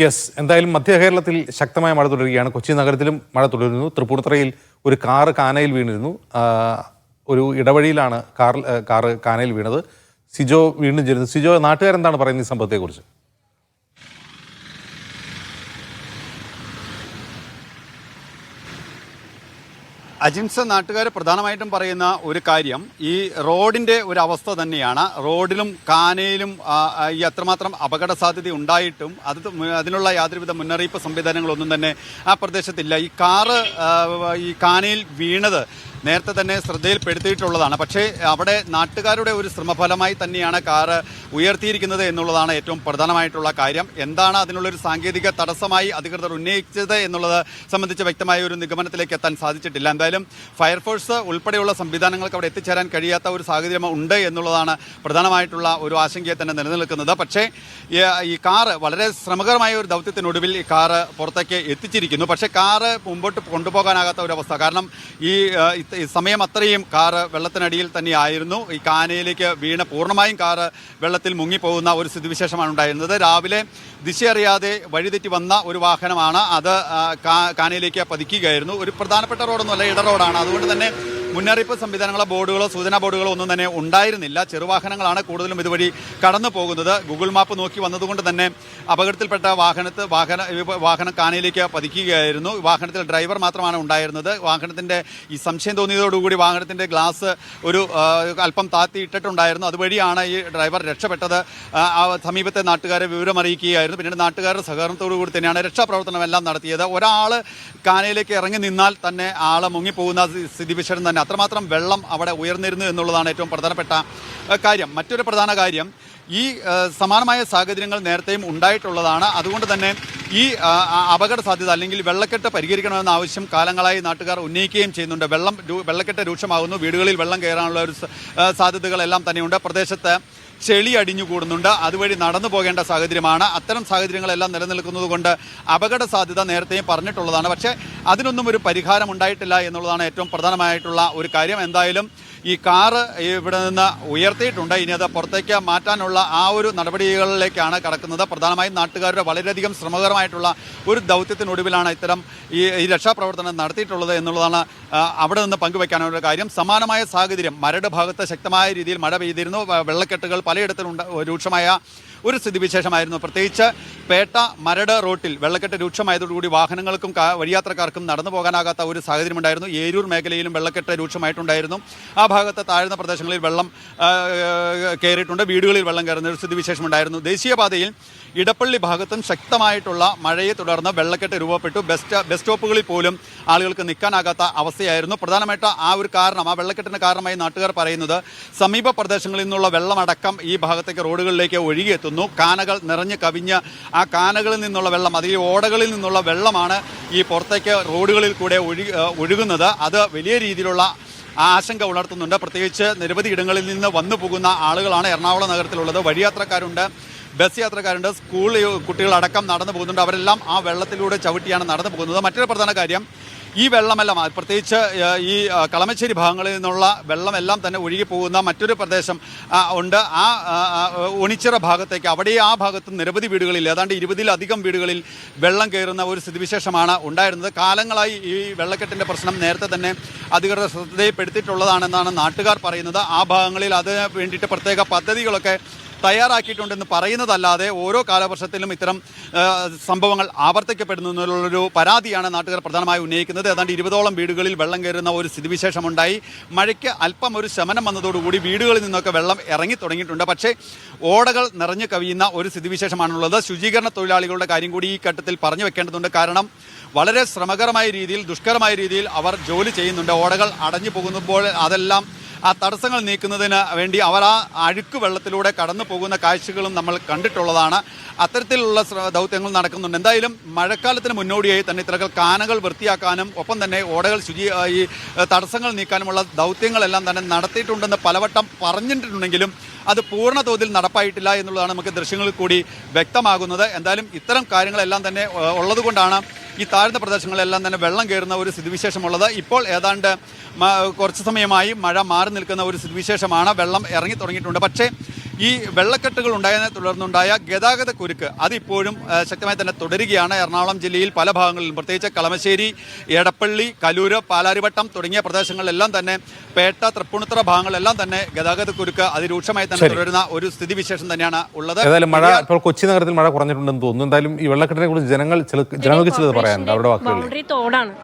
Yes എന്തായാലും മധ്യ കേരളത്തിൽ ശക്തമായ മഴ തുടരുകയാണ്. കൊച്ചി നഗരത്തിലും മഴ തുടരുന്നു. തൃപ്പൂണിത്തറയിൽ ഒരു കാറ് കാനയിൽ വീണിരുന്നു. ഒരു ഇടവഴിയിലാണ് കാർ കാറ് കാനയിൽ വീണത്. സിജോ വീണ്ടും ചേരുന്നു. സിജോ നാട്ടുകാരെന്താണ് പറയുന്നത് ഈ സംഭവത്തെക്കുറിച്ച്? അജിൻസ് നാട്ടുകാർ പ്രധാനമായിട്ടും പറയുന്ന ഒരു കാര്യം ഈ റോഡിന്റെ ഒരു അവസ്ഥ തന്നെയാണ്. റോഡിലും കാനയിലും ഈ അത്രമാത്രം അപകട സാധ്യത ഉണ്ടായിട്ടും അത് അതിനുള്ള യാതൊരുവിധ മുന്നറിയിപ്പ് സംവിധാനങ്ങളൊന്നും തന്നെ ആ പ്രദേശത്തില്ല. ഈ കാറ് ഈ കാനയിൽ വീണത് നേരത്തെ തന്നെ ശ്രദ്ധയിൽപ്പെടുത്തിയിട്ടുള്ളതാണ്. പക്ഷേ അവിടെ നാട്ടുകാരുടെ ഒരു ശ്രമഫലമായി തന്നെയാണ് കാറ് ഉയർത്തിയിരിക്കുന്നത് എന്നുള്ളതാണ് ഏറ്റവും പ്രധാനമായിട്ടുള്ള കാര്യം. എന്താണ് അതിനുള്ളൊരു സാങ്കേതിക തടസ്സമായി അധികൃതർ ഉന്നയിച്ചത് എന്നുള്ളത് സംബന്ധിച്ച് വ്യക്തമായ ഒരു നിഗമനത്തിലേക്ക് എത്താൻ സാധിച്ചിട്ടില്ല. എന്തായാലും ഫയർഫോഴ്സ് ഉൾപ്പെടെയുള്ള സംവിധാനങ്ങൾക്ക് അവിടെ എത്തിച്ചേരാൻ കഴിയാത്ത ഒരു സാഹചര്യം ഉണ്ട് എന്നുള്ളതാണ് പ്രധാനമായിട്ടുള്ള ഒരു ആശങ്കയെ തന്നെ നിലനിൽക്കുന്നത്. പക്ഷേ ഈ- കാറ് വളരെ ശ്രമകരമായ ഒരു ദൗത്യത്തിനൊടുവിൽ ഈ കാറ് പുറത്തേക്ക് എത്തിച്ചിരിക്കുന്നു. പക്ഷേ കാറ് മുമ്പോട്ട് കൊണ്ടുപോകാനാകാത്ത ഒരവസ്ഥ കാരണം ഈ സമയം അത്രയും കാറ് വെള്ളത്തിനടിയിൽ തന്നെയായിരുന്നു ഈ കാനയിലേക്ക് വീണ പൂർണമായും കാറ് വെള്ളത്തിൽ മുങ്ങിപ്പോകുന്ന ഒരു സ്ഥിതിവിശേഷമാണ് ഉണ്ടായിരുന്നത്. രാവിലെ ദിശയറിയാതെ വഴിതെറ്റി വന്ന ഒരു വാഹനമാണ് അത് കാനയിലേക്ക് പതിക്കുകയായിരുന്നു. ഒരു പ്രധാനപ്പെട്ട റോഡൊന്നുമല്ല ഇട റോഡാണ്. അതുകൊണ്ട് തന്നെ മുന്നറിയിപ്പ് സംവിധാനങ്ങളോ ബോർഡുകളോ സൂചനാ ബോർഡുകളോ ഒന്നും തന്നെ ഉണ്ടായിരുന്നില്ല. ചെറുവാഹനങ്ങളാണ് കൂടുതലും ഇതുവഴി കടന്നു പോകുന്നത്. ഗൂഗിൾ മാപ്പ് നോക്കി വന്നതുകൊണ്ട് തന്നെ അപകടത്തിൽപ്പെട്ട വാഹനത്ത് വാഹന വാഹനം കാനയിലേക്ക് പതിക്കുകയായിരുന്നു. വാഹനത്തിൽ ഡ്രൈവർ മാത്രമാണ് ഉണ്ടായിരുന്നത്. വാഹനത്തിന്റെ ഈ സംശയം തോന്നിയതോടുകൂടി വാഹനത്തിന്റെ ഗ്ലാസ് ഒരു അല്പം താത്തി ഇട്ടിട്ടുണ്ടായിരുന്നു. അതുവഴിയാണ് ഈ ഡ്രൈവർ രക്ഷപ്പെട്ടത്. സമീപത്തെ നാട്ടുകാരെ വിവരമറിയിക്കുകയായിരുന്നു പിന്നീട് നാട്ടുകാരുടെ സഹകരണത്തോടു കൂടി തന്നെയാണ് രക്ഷാപ്രവർത്തനമെല്ലാം നടത്തിയത്. ഒരാൾ കാനയിലേക്ക് ഇറങ്ങി നിന്നാൽ തന്നെ ആളെ മുങ്ങിപ്പോകുന്ന സ്ഥിതി സ്ഥിതിവിശേഷം തന്നെ അത്രമാത്രം വെള്ളം അവിടെ ഉയർന്നിരുന്നു എന്നുള്ളതാണ് ഏറ്റവും പ്രധാനപ്പെട്ട കാര്യം. മറ്റൊരു പ്രധാന കാര്യം ഈ സമാനമായ സാഹചര്യങ്ങൾ നേരത്തെയും ഉണ്ടായിട്ടുള്ളതാണ്. അതുകൊണ്ട് തന്നെ ഈ അപകട സാധ്യത അല്ലെങ്കിൽ വെള്ളക്കെട്ട് പരിഹരിക്കണമെന്ന ആവശ്യം കാലങ്ങളായി നാട്ടുകാർ ഉന്നയിക്കുകയും ചെയ്യുന്നുണ്ട്. വെള്ളം വെള്ളക്കെട്ട് രൂക്ഷമാകുന്നു. വീടുകളിൽ വെള്ളം കയറാനുള്ള ഒരു സാധ്യതകളെല്ലാം തന്നെയുണ്ട്. പ്രദേശത്ത് ചെളി അടിഞ്ഞു കൂടുന്നുണ്ട്. അതുവഴി നടന്നു പോകേണ്ട സാഹചര്യമാണ്. അത്തരം സാഹചര്യങ്ങളെല്ലാം നിലനിൽക്കുന്നത് കൊണ്ട് അപകട സാധ്യത നേരത്തെയും പറഞ്ഞിട്ടുള്ളതാണ്. പക്ഷേ അതിനൊന്നും ഒരു പരിഹാരം ഉണ്ടായിട്ടില്ല എന്നുള്ളതാണ് ഏറ്റവും പ്രധാനമായിട്ടുള്ള ഒരു കാര്യം. എന്തായാലും ഈ കാറ് ഇവിടെ നിന്ന് ഉയർത്തിയിട്ടുണ്ട്. ഇനി അത് പുറത്തേക്ക് മാറ്റാനുള്ള ആ ഒരു നടപടികളിലേക്കാണ് കടക്കുന്നത്. പ്രധാനമായും നാട്ടുകാരുടെ വളരെയധികം ശ്രമകരമായിട്ടുള്ള ഒരു ദൗത്യത്തിനൊടുവിലാണ് ഇത്തരം ഈ ഈ രക്ഷാപ്രവർത്തനം നടത്തിയിട്ടുള്ളത് എന്നുള്ളതാണ് അവിടെ നിന്ന് പങ്കുവയ്ക്കാനുള്ള കാര്യം. സമാനമായ സാഹചര്യം മരട് ഭാഗത്ത് ശക്തമായ രീതിയിൽ മഴ പെയ്തിരുന്നു. വെള്ളക്കെട്ടുകൾ പലയിടത്തും ഉണ്ട് രൂക്ഷമായ ഒരു സ്ഥിതിവിശേഷമായിരുന്നു. പ്രത്യേകിച്ച് പേട്ട മരട് റോട്ടിൽ വെള്ളക്കെട്ട് രൂക്ഷമായതോടുകൂടി വാഹനങ്ങൾക്കും വഴിയാത്രക്കാർക്കും നടന്നു പോകാനാകാത്ത ഒരു സാഹചര്യമുണ്ടായിരുന്നു. ഏരൂർ മേഖലയിലും വെള്ളക്കെട്ട് രൂക്ഷമായിട്ടുണ്ടായിരുന്നു. ആ ഭാഗത്തെ താഴ്ന്ന പ്രദേശങ്ങളിൽ വെള്ളം കയറിയിട്ടുണ്ട് വീടുകളിൽ വെള്ളം കയറുന്ന ഒരു സ്ഥിതിവിശേഷമുണ്ടായിരുന്നു. ദേശീയപാതയിൽ ഇടപ്പള്ളി ഭാഗത്തും ശക്തമായിട്ടുള്ള മഴയെ തുടർന്ന് വെള്ളക്കെട്ട് രൂപപ്പെട്ടു. ബസ് ബസ് സ്റ്റോപ്പുകളിൽ പോലും ആളുകൾക്ക് നിൽക്കാനാകാത്ത അവസ്ഥയായിരുന്നു. പ്രധാനമായിട്ട് ആ ഒരു കാരണം ആ വെള്ളക്കെട്ടിന് കാരണമായി നാട്ടുകാർ പറയുന്നത് സമീപ പ്രദേശങ്ങളിൽ നിന്നുള്ള വെള്ളമടക്കം ഈ ഭാഗത്തേക്ക് റോഡുകളിലേക്ക് ഒഴുകിയെത്തുന്നു കാനകൾ നിറഞ്ഞ് കവിഞ്ഞ് ആ കാനകളിൽ നിന്നുള്ള വെള്ളം അതിൽ ഓടകളിൽ നിന്നുള്ള വെള്ളമാണ് ഈ പുറത്തേക്ക് റോഡുകളിൽ കൂടെ ഒഴുകി ഒഴുകുന്നത്. അത് വലിയ രീതിയിലുള്ള ആശങ്ക ഉണർത്തുന്നുണ്ട്. പ്രത്യേകിച്ച് നിരവധി ഇടങ്ങളിൽ നിന്ന് വന്നു പോകുന്ന ആളുകളാണ്. എറണാകുളം നഗരത്തിലുള്ളത്. വഴിയാത്രക്കാരുണ്ട് ബസ് യാത്രക്കാരുണ്ട് സ്കൂൾ കുട്ടികളടക്കം നടന്നു പോകുന്നുണ്ട്. അവരെല്ലാം ആ വെള്ളത്തിലൂടെ ചവിട്ടിയാണ് നടന്നു പോകുന്നത്. മറ്റൊരു പ്രധാന കാര്യം ഈ വെള്ളമെല്ലാം പ്രത്യേകിച്ച് ഈ കളമശ്ശേരി ഭാഗങ്ങളിൽ നിന്നുള്ള വെള്ളമെല്ലാം തന്നെ ഒഴുകി പോകുന്ന മറ്റൊരു പ്രദേശം ഉണ്ട്. ആ ഒണിച്ചിറ ഭാഗത്തേക്ക് അവിടെ ആ ഭാഗത്ത് നിരവധി വീടുകളിൽ ഏതാണ്ട് ഇരുപതിലധികം വീടുകളിൽ വെള്ളം കയറുന്ന ഒരു സ്ഥിതിവിശേഷമാണ് ഉണ്ടായിരുന്നത്. കാലങ്ങളായി ഈ വെള്ളക്കെട്ടിന്റെ പ്രശ്നം നേരത്തെ തന്നെ അധികൃതർ ശ്രദ്ധയിൽപ്പെടുത്തിയിട്ടുള്ളതാണെന്നാണ് നാട്ടുകാർ പറയുന്നത്. ആ ഭാഗങ്ങളിൽ അതിന് വേണ്ടിയിട്ട് പ്രത്യേക പദ്ധതികളൊക്കെ തയ്യാറാക്കിയിട്ടുണ്ടെന്ന് പറയുന്നതല്ലാതെ ഓരോ കാലവർഷത്തിലും ഇത്തരം സംഭവങ്ങൾ ആവർത്തിക്കപ്പെടുന്നു എന്നുള്ളൊരു പരാതിയാണ് നാട്ടുകാർ പ്രധാനമായി ഉന്നയിക്കുന്നത്. ഏതാണ്ട് ഇരുപതോളം വീടുകളിൽ വെള്ളം കയറുന്ന ഒരു സ്ഥിതിവിശേഷമുണ്ടായി. മഴയ്ക്ക് അല്പം ഒരു ശമനം വന്നതോടുകൂടി വീടുകളിൽ നിന്നൊക്കെ വെള്ളം ഇറങ്ങി തുടങ്ങിയിട്ടുണ്ട്. പക്ഷേ ഓടകൾ നിറഞ്ഞു കവിയുന്ന ഒരു സ്ഥിതിവിശേഷമാണുള്ളത്. ശുചീകരണ തൊഴിലാളികളുടെ കാര്യം കൂടി ഈ ഘട്ടത്തിൽ പറഞ്ഞു വെക്കേണ്ടതുണ്ട്. കാരണം വളരെ ശ്രമകരമായ രീതിയിൽ ദുഷ്കരമായ രീതിയിൽ അവർ ജോലി ചെയ്യുന്നുണ്ട്. ഓടകൾ അടഞ്ഞു പോകുമ്പോൾ അതെല്ലാം ആ തടസ്സങ്ങൾ നീക്കുന്നതിന് വേണ്ടി അവർ ആ അഴുക്ക് വെള്ളത്തിലൂടെ കടന്നു പോകുന്ന കാഴ്ചകളും നമ്മൾ കണ്ടിട്ടുള്ളതാണ്. അത്തരത്തിലുള്ള ദൗത്യങ്ങൾ നടക്കുന്നുണ്ട്. എന്തായാലും മഴക്കാലത്തിന് മുന്നോടിയായി തന്നെ ഇത്തരത്തിൽ കാനകൾ വൃത്തിയാക്കാനും ഒപ്പം തന്നെ ഓടകൾ ശുചി ഈ തടസ്സങ്ങൾ നീക്കാനുമുള്ള ദൗത്യങ്ങളെല്ലാം തന്നെ നടത്തിയിട്ടുണ്ടെന്ന് പലവട്ടം പറഞ്ഞിട്ടുണ്ടെങ്കിലും അത് പൂർണ തോതിൽ നടപ്പായിട്ടില്ല എന്നുള്ളതാണ് നമുക്ക് ദൃശ്യങ്ങളിൽ കൂടി വ്യക്തമാകുന്നത്. എന്തായാലും ഇത്തരം കാര്യങ്ങളെല്ലാം തന്നെ ഉള്ളതുകൊണ്ടാണ് ഈ താഴ്ന്ന പ്രദേശങ്ങളിലെല്ലാം തന്നെ വെള്ളം കയറുന്ന ഒരു സ്ഥിതിവിശേഷമുള്ളത്. ഇപ്പോൾ ഏതാണ്ട് കുറച്ച് സമയമായി മഴ മാറി നിൽക്കുന്ന ഒരു സ്ഥിതിവിശേഷമാണ്. വെള്ളം ഇറങ്ങി തുടങ്ങിയിട്ടുണ്ട്. പക്ഷേ ഈ വെള്ളക്കെട്ടുകൾ ഉണ്ടായതിനെ തുടർന്നുണ്ടായ ഗതാഗത കുരുക്ക് അതിപ്പോഴും ശക്തമായി തന്നെ തുടരുകയാണ്. എറണാകുളം ജില്ലയിൽ പല ഭാഗങ്ങളിലും പ്രത്യേകിച്ച് കളമശ്ശേരി എടപ്പള്ളി കലൂര് പാലാരിവട്ടം തുടങ്ങിയ പ്രദേശങ്ങളിലെല്ലാം തന്നെ പേട്ട തൃപ്പൂണിത്തുറ ഭാഗങ്ങളിലെല്ലാം തന്നെ ഗതാഗത കുരുക്ക് അതിരൂക്ഷമായി തന്നെ തുടരുന്ന ഒരു സ്ഥിതിവിശേഷം തന്നെയാണ് ഉള്ളത്. ഏതായാലും മഴ ഇപ്പോൾ കൊച്ചി നഗരത്തിൽ മഴ കുറഞ്ഞിട്ടുണ്ടെന്ന് തോന്നുന്നു. എന്തായാലും ഈ വെള്ളക്കെട്ടിനെ കുറിച്ച് ജനങ്ങൾ ജനങ്ങൾക്ക് ചിലത് പറയാനുണ്ട്. അവരുടെ വാക്കുകളിൽ.